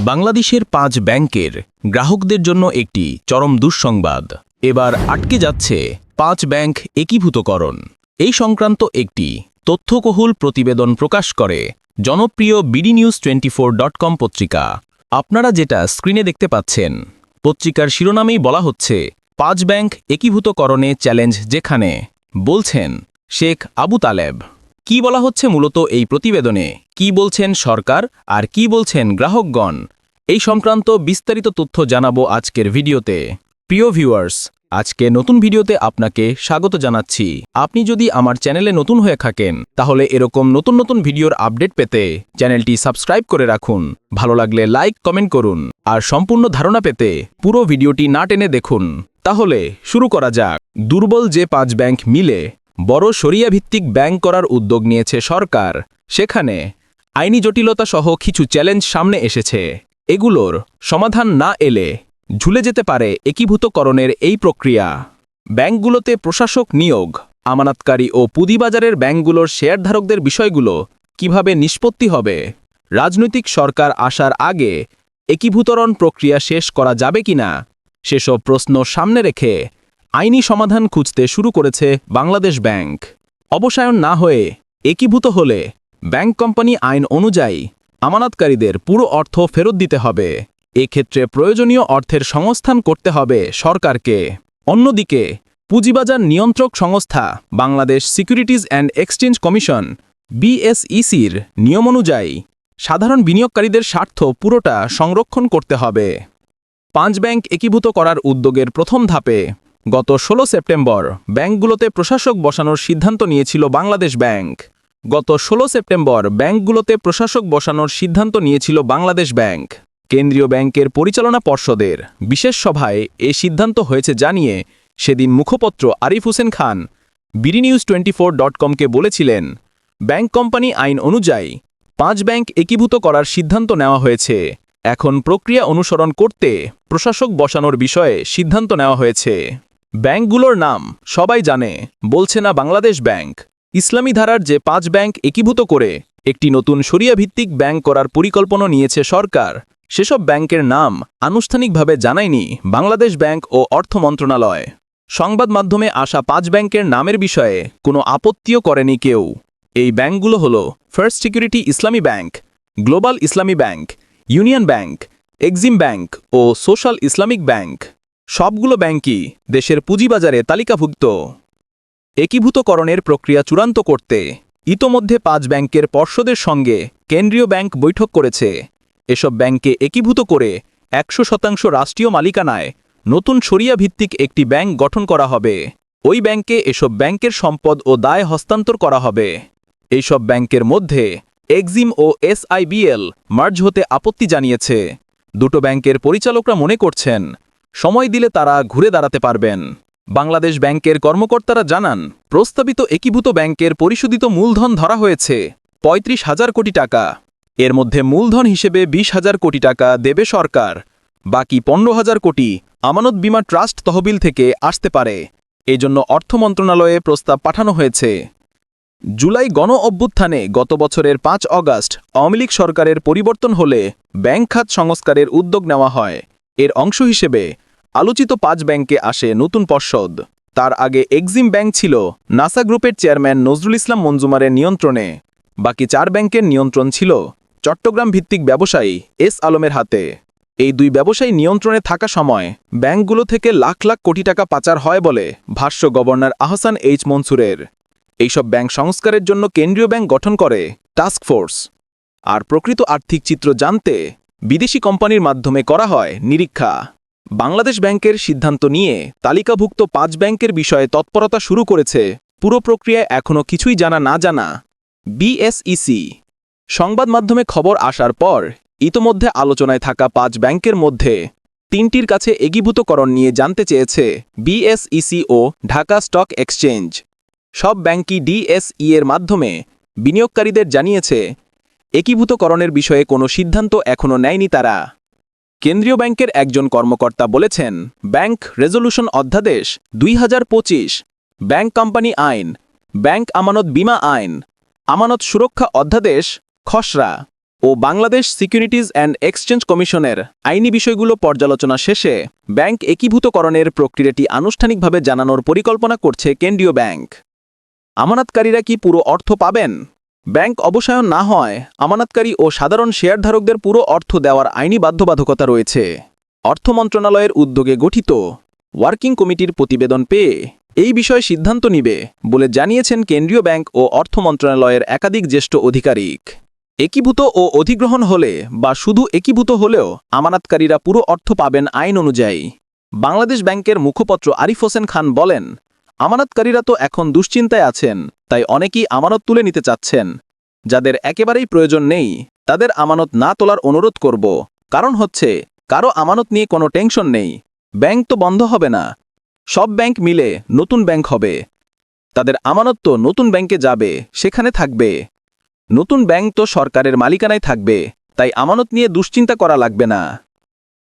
বাংলাদেশের পাঁচ ব্যাংকের গ্রাহকদের জন্য একটি চরম দুঃসংবাদ। এবার আটকে যাচ্ছে পাঁচ ব্যাংক একীভূতকরণ। এই সংক্রান্ত একটি তথ্যকহুল প্রতিবেদন প্রকাশ করে জনপ্রিয় বিডি নিউজ টোয়েন্টি পত্রিকা। আপনারা যেটা স্ক্রিনে দেখতে পাচ্ছেন, পত্রিকার শিরোনামেই বলা হচ্ছে, পাঁচ ব্যাংক একীভূতকরণে চ্যালেঞ্জ যেখানে, বলছেন শেখ আবু তালেব। কি বলা হচ্ছে মূলত এই প্রতিবেদনে? কি বলছেন সরকার আর কি বলছেন গ্রাহকগণ? এই সংক্রান্ত বিস্তারিত তথ্য জানাব আজকের ভিডিওতে। প্রিয় ভিউয়ার্স, আজকে নতুন ভিডিওতে আপনাকে স্বাগত জানাচ্ছি। আপনি যদি আমার চ্যানেলে নতুন হয়ে থাকেন, তাহলে এরকম নতুন নতুন ভিডিওর আপডেট পেতে চ্যানেলটি সাবস্ক্রাইব করে রাখুন। ভালো লাগলে লাইক, কমেন্ট করুন। আর সম্পূর্ণ ধারণা পেতে পুরো ভিডিওটি না টেনে দেখুন। তাহলে শুরু করা যাক। দুর্বল যে পাঁচ ব্যাংক মিলে বড় সরিয়া ভিত্তিক ব্যাংক করার উদ্যোগ নিয়েছে সরকার। সেখানে আইনি জটিলতা সহ কিছু চ্যালেঞ্জ সামনে এসেছে। এগুলোর সমাধান না এলে ঝুলে যেতে পারে একীভূতকরণের এই প্রক্রিয়া। ব্যাংকগুলোতে প্রশাসক নিয়োগ, আমানতকারী ও পুঁজিবাজারের ব্যাংকগুলোর শেয়ারধারকদের বিষয়গুলো কীভাবে নিষ্পত্তি হবে? রাজনৈতিক সরকার আসার আগে একীভূতরণ প্রক্রিয়া শেষ করা যাবে কিনা? সেসব প্রশ্ন সামনে রেখে আইনি সমাধান খুঁজতে শুরু করেছে বাংলাদেশ ব্যাংক। অবসায়ন না হয়ে একীভূত হলে ব্যাংক কোম্পানি আইন অনুযায়ী আমানতকারীদের পুরো অর্থ ফেরত দিতে হবে। এক্ষেত্রে প্রয়োজনীয় অর্থের সংস্থান করতে হবে সরকারকে। অন্যদিকে, পুঁজিবাজার নিয়ন্ত্রক সংস্থা Bangladesh securities and exchange commission, বিএসইসির নিয়ম অনুযায়ী সাধারণ বিনিয়োগকারীদের স্বার্থ পুরোটা সংরক্ষণ করতে হবে। পাঁচ ব্যাংক একীভূত করার উদ্যোগের প্রথম ধাপে গত ১৬ সেপ্টেম্বর ব্যাংকগুলোতে প্রশাসক বসানোর সিদ্ধান্ত নিয়েছিল বাংলাদেশ ব্যাংক। গত ১৬ সেপ্টেম্বর ব্যাংকগুলোতে প্রশাসক বসানোর সিদ্ধান্ত নিয়েছিল বাংলাদেশ ব্যাংক। কেন্দ্রীয় ব্যাংকের পরিচালনা পর্ষদের বিশেষ সভায় এ সিদ্ধান্ত হয়েছে জানিয়ে সেদিন মুখপত্র Arif Hossain Khan BD news twenty four dot কমকে বলেছিলেন, ব্যাংক কোম্পানি আইন অনুযায়ী পাঁচ ব্যাংক একীভূত করার সিদ্ধান্ত নেওয়া হয়েছে। এখন প্রক্রিয়া অনুসরণ করতে প্রশাসক বসানোর বিষয়ে সিদ্ধান্ত নেওয়া হয়েছে। ব্যাংকগুলোর নাম সবাই জানে, বলছে না বাংলাদেশ ব্যাংক। ইসলামী ধারার যে পাঁচ ব্যাংক একীভূত করে, একটি নতুন সরিয়া ভিত্তিক ব্যাংক করার পরিকল্পনা নিয়েছে সরকার। সেসব ব্যাংকের নাম আনুষ্ঠানিকভাবে জানায়নি বাংলাদেশ ব্যাংক ও অর্থ মন্ত্রণালয়। সংবাদ মাধ্যমে আসা পাঁচ ব্যাংকের নামের বিষয়ে কোনো আপত্তিও করেনি কেউ। এই ব্যাংকগুলো হল first security Islami bank, global Islami bank, union bank, Exim bank ও সোশ্যাল ইসলামিক ব্যাংক। সবগুলো ব্যাংকই দেশের পুঁজিবাজারে তালিকাভুক্ত। একীভূতকরণের প্রক্রিয়া চূড়ান্ত করতে ইতোমধ্যে পাঁচ ব্যাংকের পর্ষদের সঙ্গে কেন্দ্রীয় ব্যাংক বৈঠক করেছে। এসব ব্যাংকে একীভূত করে একশো শতাংশ রাষ্ট্রীয় মালিকানায় নতুন সরিয়া ভিত্তিক একটি ব্যাংক গঠন করা হবে। ওই ব্যাংকে এসব ব্যাংকের সম্পদ ও দায় হস্তান্তর করা হবে। এইসব ব্যাংকের মধ্যে এক্সিম ও এসআইবিএল মার্জ হতে আপত্তি জানিয়েছে। দুটো ব্যাংকের পরিচালকরা মনে করছেন সময় দিলে তারা ঘুরে দাঁড়াতে পারবেন। বাংলাদেশ ব্যাংকের কর্মকর্তারা জানান, প্রস্তাবিত একীভূত ব্যাংকের পরিশোধিত মূলধন ধরা হয়েছে পঁয়ত্রিশ হাজার কোটি টাকা। এর মধ্যে মূলধন হিসেবে বিশ হাজার কোটি টাকা দেবে সরকার। বাকি পনেরো হাজার কোটি আমানত বিমা ট্রাস্ট তহবিল থেকে আসতে পারে। এজন্য অর্থ মন্ত্রণালয়ে প্রস্তাব পাঠানো হয়েছে। জুলাই গণ অভ্যুত্থানে গত বছরের পাঁচ অগাস্ট আওয়ামী লীগ সরকারের পরিবর্তন হলে ব্যাংক খাত সংস্কারের উদ্যোগ নেওয়া হয়। এর অংশ হিসেবে আলোচিত পাঁচ ব্যাংকে আসে নতুন পর্ষদ। তার আগে এক্সিম ব্যাংক ছিল নাসা গ্রুপের চেয়ারম্যান নজরুল ইসলাম মঞ্জুমারের নিয়ন্ত্রণে। বাকি চার ব্যাংকের নিয়ন্ত্রণ ছিল চট্টগ্রাম ভিত্তিক ব্যবসায়ী এস আলমের হাতে। এই দুই ব্যবসায়ী নিয়ন্ত্রণে থাকা সময় ব্যাংকগুলো থেকে লাখ লাখ কোটি টাকা পাচার হয় বলে ভাষ্য গভর্নর আহসান এইচ মনসুরের। এইসব ব্যাংক সংস্কারের জন্য কেন্দ্রীয় ব্যাংক গঠন করে টাস্ক ফোর্স। আর প্রকৃত আর্থিক চিত্র জানতে বিদেশি কোম্পানির মাধ্যমে করা হয় নিরীক্ষা। বাংলাদেশ ব্যাংকের সিদ্ধান্ত নিয়ে তালিকাভুক্ত পাঁচ ব্যাংকের বিষয়ে তৎপরতা শুরু করেছে পুরো প্রক্রিয়ায় এখনও কিছুই জানা না জানা। বিএসইসি। সংবাদ মাধ্যমে খবর আসার পর ইতোমধ্যে আলোচনায় থাকা পাঁচ ব্যাংকের মধ্যে তিনটির কাছে একীভূতকরণ নিয়ে জানতে চেয়েছে বিএসইসি ও ঢাকা স্টক এক্সচেঞ্জ। সব ব্যাংকই ডিএসই এর মাধ্যমে বিনিয়োগকারীদের জানিয়েছে, একীভূতকরণের বিষয়ে কোনো সিদ্ধান্ত এখনও নেয়নি তারা। কেন্দ্রীয় ব্যাংকের একজন কর্মকর্তা বলেছেন, ব্যাংক রেজলিউশন অধ্যাদেশ দুই ব্যাংক কোম্পানি আইন, ব্যাংক আমানত বীমা আইন, আমানত সুরক্ষা অধ্যাদেশ খসড়া ও বাংলাদেশ সিকিউরিটিজ অ্যান্ড এক্সচেঞ্জ কমিশনের আইনি বিষয়গুলো পর্যালোচনা শেষে ব্যাংক একীভূতকরণের প্রক্রিয়াটি আনুষ্ঠানিকভাবে জানানোর পরিকল্পনা করছে কেন্দ্রীয় ব্যাংক। আমানতকারীরা কি পুরো অর্থ পাবেন? ব্যাংক অবসায়ন না হয়, আমানতকারী ও সাধারণ শেয়ারধারকদের পুরো অর্থ দেওয়ার আইনি বাধ্যবাধকতা রয়েছে। অর্থ মন্ত্রণালয়ের উদ্যোগে গঠিত ওয়ার্কিং কমিটির প্রতিবেদন পেয়ে এই বিষয়ে সিদ্ধান্ত নিবে বলে জানিয়েছেন কেন্দ্রীয় ব্যাংক ও অর্থ মন্ত্রণালয়ের একাধিক জ্যেষ্ঠ আধিকারিক। একীভূত ও অধিগ্রহণ হলে বা শুধু একীভূত হলেও আমানতকারীরা পুরো অর্থ পাবেন আইন অনুযায়ী। বাংলাদেশ ব্যাংকের মুখপত্র আরিফ হোসেন খান বলেন আমানতকারীরা তো এখন দুশ্চিন্তায় আছেন, তাই অনেকেই আমানত তুলে নিতে চাচ্ছেন। যাদের একেবারেই প্রয়োজন নেই, তাদের আমানত না তোলার অনুরোধ করব। কারণ হচ্ছে, কারও আমানত নিয়ে কোনো টেনশন নেই। ব্যাংক তো বন্ধ হবে না। সব ব্যাংক মিলে নতুন ব্যাংক হবে। তাদের আমানত তো নতুন ব্যাংকে যাবে, সেখানে থাকবে। নতুন ব্যাংক তো সরকারের মালিকানায় থাকবে, তাই আমানত নিয়ে দুশ্চিন্তা করা লাগবে না।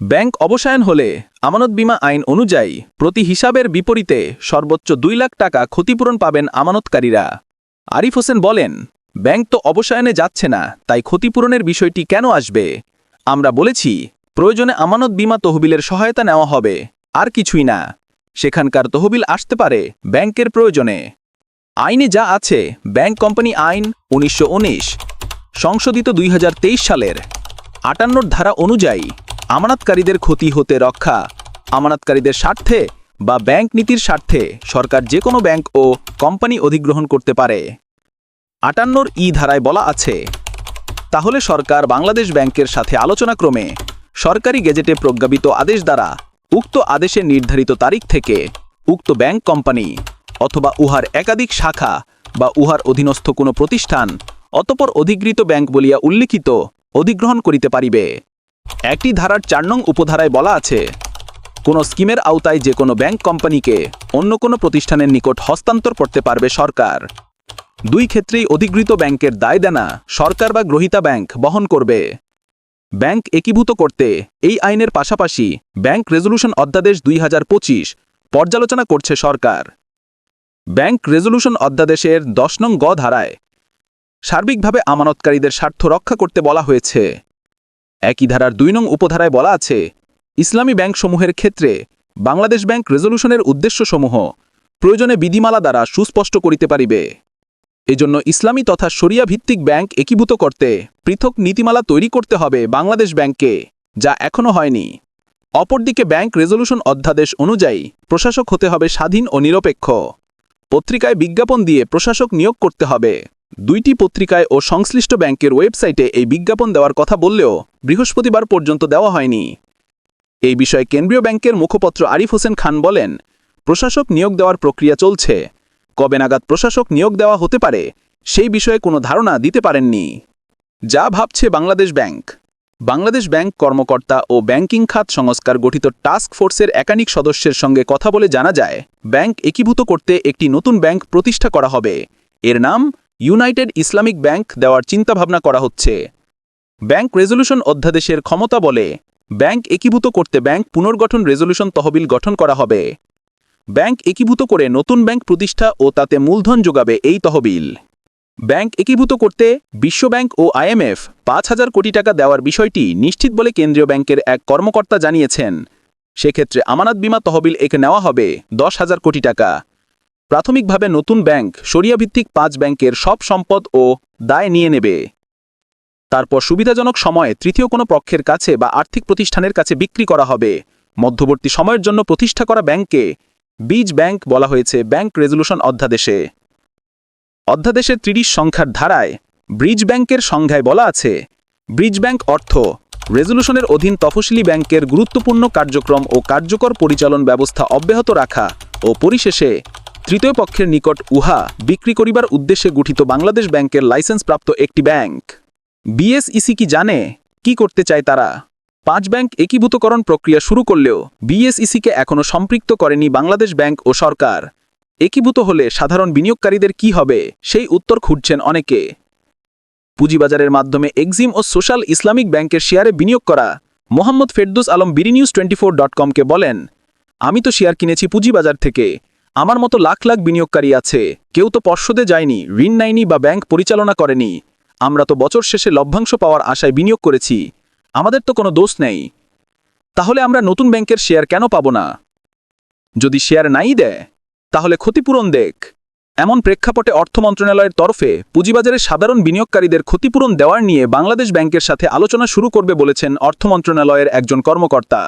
ব্যাংক অবসায়ন হলে আমানত বীমা আইন অনুযায়ী প্রতি হিসাবের বিপরীতে সর্বোচ্চ দুই লাখ টাকা ক্ষতিপূরণ পাবেন আমানতকারীরা। আরিফ হোসেন বলেন, ব্যাংক তো অবসায়নে যাচ্ছে না, তাই ক্ষতিপূরণের বিষয়টি কেন আসবে? আমরা বলেছি, প্রয়োজনে আমানত বীমা তহবিলের সহায়তা নেওয়া হবে, আর কিছুই না। সেখানকার তহবিল আসতে পারে ব্যাংকের প্রয়োজনে। আইনে যা আছে, ব্যাংক কোম্পানি আইন উনিশশো উনিশ, সংশোধিত দুই হাজার তেইশ সালের আটান্নর ধারা অনুযায়ী আমানতকারীদের ক্ষতি হতে রক্ষা, আমানতকারীদের স্বার্থে বা ব্যাংক নীতির স্বার্থে সরকার যে কোনো ব্যাংক ও কোম্পানি অধিগ্রহণ করতে পারে। আটান্নর ই ধারায় বলা আছে, তাহলে সরকার বাংলাদেশ ব্যাংকের সাথে আলোচনাক্রমে সরকারি গেজেটে প্রজ্ঞাপিত আদেশ দ্বারা উক্ত আদেশের নির্ধারিত তারিখ থেকে উক্ত ব্যাংক কোম্পানি অথবা উহার একাধিক শাখা বা উহার অধীনস্থ কোনো প্রতিষ্ঠান অতপর অধিগৃহীত ব্যাংক বলিয়া উল্লিখিত অধিগ্রহণ করিতে পারিবে। একটি ধারার চার নং উপধারায় বলা আছে, কোনো স্কিমের আওতায় যে কোনো ব্যাংক কোম্পানিকে অন্য কোনো প্রতিষ্ঠানের নিকট হস্তান্তর করতে পারবে সরকার। দুই ক্ষেত্রেই অধিগৃহীত ব্যাংকের দায় দেনা সরকার বা গ্রহীতা ব্যাংক বহন করবে। ব্যাংক একীভূত করতে এই আইনের পাশাপাশি ব্যাংক রেজলিউশন অধ্যাদেশ দুই হাজার পঁচিশ পর্যালোচনা করছে সরকার। ব্যাংক রেজলিউশন অধ্যাদেশের দশ নং গ ধারায় সার্বিকভাবে আমানতকারীদের স্বার্থ রক্ষা করতে বলা হয়েছে। একই ধারার দুই নং উপধারায় বলা আছে, ইসলামী ব্যাংকসমূহের ক্ষেত্রে বাংলাদেশ ব্যাংক রেজলিউশনের উদ্দেশ্যসমূহ প্রয়োজনে বিধিমালা দ্বারা সুস্পষ্ট করিতে পারিবে। এজন্য ইসলামী তথা শরিয়া ভিত্তিক ব্যাংক একীভূত করতে পৃথক নীতিমালা তৈরি করতে হবে বাংলাদেশ ব্যাংককে, যা এখনও হয়নি। অপরদিকে ব্যাংক রেজলিউশন অধ্যাদেশ অনুযায়ী প্রশাসক হতে হবে স্বাধীন ও নিরপেক্ষ। পত্রিকায় বিজ্ঞাপন দিয়ে প্রশাসক নিয়োগ করতে হবে। দুইটি পত্রিকায় ও সংশ্লিষ্ট ব্যাংকের ওয়েবসাইটে এই বিজ্ঞাপন দেওয়ার কথা বললেও বৃহস্পতিবার পর্যন্ত দেওয়া হয়নি। এই বিষয়ে কেন্দ্রীয় ব্যাংকের মুখপত্র আরিফ হোসেন খান বলেন, প্রশাসক নিয়োগ দেওয়ার প্রক্রিয়া চলছে। কবে নাগাদ প্রশাসক নিয়োগ দেওয়া হতে পারে, সেই বিষয়ে কোনো ধারণা দিতে পারেননি। যা ভাবছে বাংলাদেশ ব্যাংক। বাংলাদেশ ব্যাংক কর্মকর্তা ও ব্যাংকিং খাত সংস্কার গঠিত টাস্ক ফোর্সের একাধিক সদস্যের সঙ্গে কথা বলে জানা যায়, ব্যাংক একীভূত করতে একটি নতুন ব্যাংক প্রতিষ্ঠা করা হবে। এর নাম ইউনাইটেড ইসলামিক ব্যাংক দেওয়ার চিন্তাভাবনা করা হচ্ছে। ব্যাংক রেজলিউশন অধ্যাদেশের ক্ষমতা বলে, ব্যাংক একীভূত করতে ব্যাংক পুনর্গঠন রেজলিউশন তহবিল গঠন করা হবে। ব্যাংক একীভূত করে নতুন ব্যাংক প্রতিষ্ঠা ও তাতে মূলধন যোগাবে এই তহবিল। ব্যাংক একীভূত করতে বিশ্বব্যাংক ও আইএমএফ পাঁচ হাজার কোটি টাকা দেওয়ার বিষয়টি নিশ্চিত বলে কেন্দ্রীয় ব্যাংকের এক কর্মকর্তা জানিয়েছেন। সেক্ষেত্রে আমানত বিমা তহবিল একে নেওয়া হবে দশ হাজার কোটি টাকা। প্রাথমিকভাবে নতুন ব্যাংক সরিয়াভিত্তিক পাঁচ ব্যাংকের সব সম্পদ ও দায় নিয়ে নেবে। তারপর সুবিধাজনক সময়ে তৃতীয় কোনো পক্ষের কাছে বা আর্থিক প্রতিষ্ঠানের কাছে বিক্রি করা হবে। মধ্যবর্তী সময়ের জন্য প্রতিষ্ঠা করা ব্যাংককে বীজ ব্যাংক বলা হয়েছে ব্যাংক রেজলিউশন অধ্যাদেশে। অধ্যাদেশের ত্রিশ সংখ্যার ধারায় ব্রিজ ব্যাংকের সংজ্ঞায় বলা আছে, ব্রিজ ব্যাংক অর্থ রেজলিউশনের অধীন তফসিলি ব্যাংকের গুরুত্বপূর্ণ কার্যক্রম ও কার্যকর পরিচালন ব্যবস্থা অব্যাহত রাখা ও পরিশেষে তৃতীয় পক্ষের নিকট উহা বিক্রি করিবার উদ্দেশ্যে গঠিত বাংলাদেশ ব্যাংকের লাইসেন্সপ্রাপ্ত একটি ব্যাংক। বিএসইসি কি জানে? কি করতে চায় তারা? পাঁচ ব্যাংক একীভূতকরণ প্রক্রিয়া শুরু করলেও বিএসইসিকে এখনও সম্পৃক্ত করেনি বাংলাদেশ ব্যাংক ও সরকার। একীভূত হলে সাধারণ বিনিয়োগকারীদের কি হবে? সেই উত্তর খুঁজছেন অনেকে। পুঁজিবাজারের মাধ্যমে এক্সিম ও সোশ্যাল ইসলামিক ব্যাংকের শেয়ারে বিনিয়োগ করা Mohammad Ferdous Alam BD news twenty four dot কমকে বলেন, আমি তো শেয়ার কিনেছি পুঁজিবাজার থেকে। আমার মতো লাখ লাখ বিনিয়োগকারী আছে। কেউ তো পর্ষদে যায়নি, ঋণ নেয়নি বা ব্যাংক পরিচালনা করেনি। আমরা তো বছর শেষে লভ্যাংশ পাওয়ার আশায় বিনিয়োগ করেছি। আমাদের তো কোনো দোষ নেই। তাহলে আমরা নতুন ব্যাংকের শেয়ার কেন পাব না? যদি শেয়ার নাই দেয়, তাহলে ক্ষতিপূরণ দেখ। এমন প্রেক্ষাপটে অর্থ মন্ত্রণালয়ের তরফে পুঁজিবাজারে সাধারণ বিনিয়োগকারীদের ক্ষতিপূরণ দেওয়ার নিয়ে বাংলাদেশ ব্যাংকের সাথে আলোচনা শুরু করবে বলেছেন অর্থ মন্ত্রণালয়ের একজন কর্মকর্তা।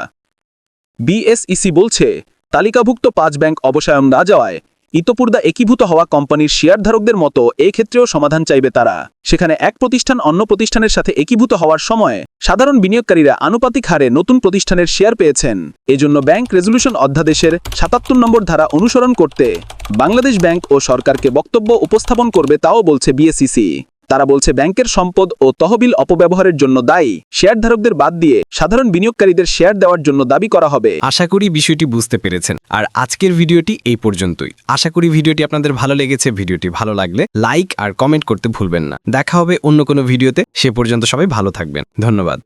বিএসইসি বলছে তালিকাভুক্ত পাঁচ ব্যাংক অবসায়ন না যাওয়ায় ইতোপূর্দা একীভূত হওয়া কোম্পানির শেয়ারধারকদের মতো ক্ষেত্রেও সমাধান চাইবে তারা। সেখানে এক প্রতিষ্ঠান অন্য প্রতিষ্ঠানের সাথে একীভূত হওয়ার সময় সাধারণ বিনিয়োগকারীরা আনুপাতিক হারে নতুন প্রতিষ্ঠানের শেয়ার পেয়েছেন। এজন্য ব্যাংক রেজলিউশন অধ্যাদেশের সাতাত্তর নম্বর ধারা অনুসরণ করতে বাংলাদেশ ব্যাংক ও সরকারকে বক্তব্য উপস্থাপন করবে তাও বলছে বিএসইসি। তারা বলছে, ব্যাংকের সম্পদ ও তহবিল অপব্যবহারের জন্য দায়ী। শেয়ারধারকদের বাদ দিয়ে সাধারণ বিনিয়োগকারীদের শেয়ার দেওয়ার জন্য দাবি করা হবে। আশা করি বিষয়টি বুঝতে পেরেছেন। আর আজকের ভিডিওটি এই পর্যন্তই। আশা করি ভিডিওটি আপনাদের ভালো লেগেছে। ভিডিওটি ভালো লাগলে লাইক আর কমেন্ট করতে ভুলবেন না। দেখা হবে অন্য কোনো ভিডিওতে। সে পর্যন্ত সবাই ভালো থাকবেন। ধন্যবাদ।